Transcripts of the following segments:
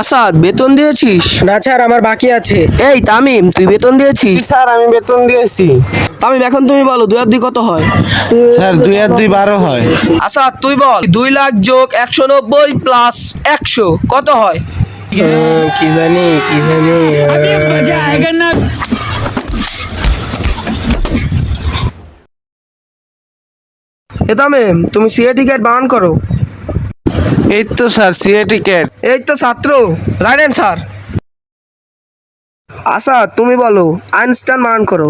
আসাদ বেতন দিয়েছিস? না স্যার আমার বাকি আছে। এই তামিম তুই বেতন দিয়েছিস? স্যার আমি বেতন দিয়েছি। তামিম এখন তুমি বলো দুই আর দুই কত হয়? স্যার দুই আর দুই বারো হয়। আসাদ তুই বল দুই লাখ যোগ একশো নব্বই প্লাস একশো কত হয়? কি জানি কি জানি এ তামিম তুমি সিএ টিকেট বানান করো। এই তো স্যার সিএ টিকেট। এই তো ছাত্র। রাইট স্যার আশা তুমি বলো আইনস্টাইন বানান করো।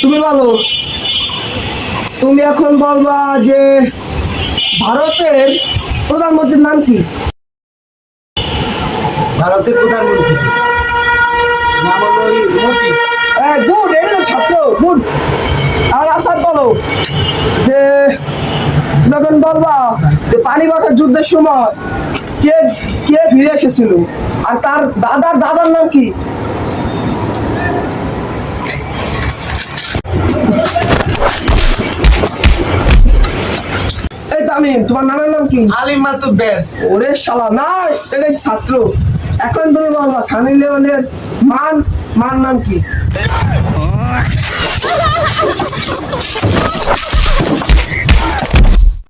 তুমি বলো তুমি এখন বলবা যে ভারতের প্রধানমন্ত্রীর নাম কি? ভারতের প্রধানমন্ত্রী নাম হলো মোদি গুড এটা তো ছাত্র গুড আর আসাদ বলো যে এখন বলবা যে পানিপথের যুদ্ধের সময় কে কে ফিরে এসেছিল? আর তার দাদার দাদার নাম কি? এই তামিম তোমার নামের নাম কি? আলিম মাতুব্বের ওরে শালা না এটাই ছাত্র। এখন তুমি বলবা সানি লিওনের মান মান নাম কি? Ah!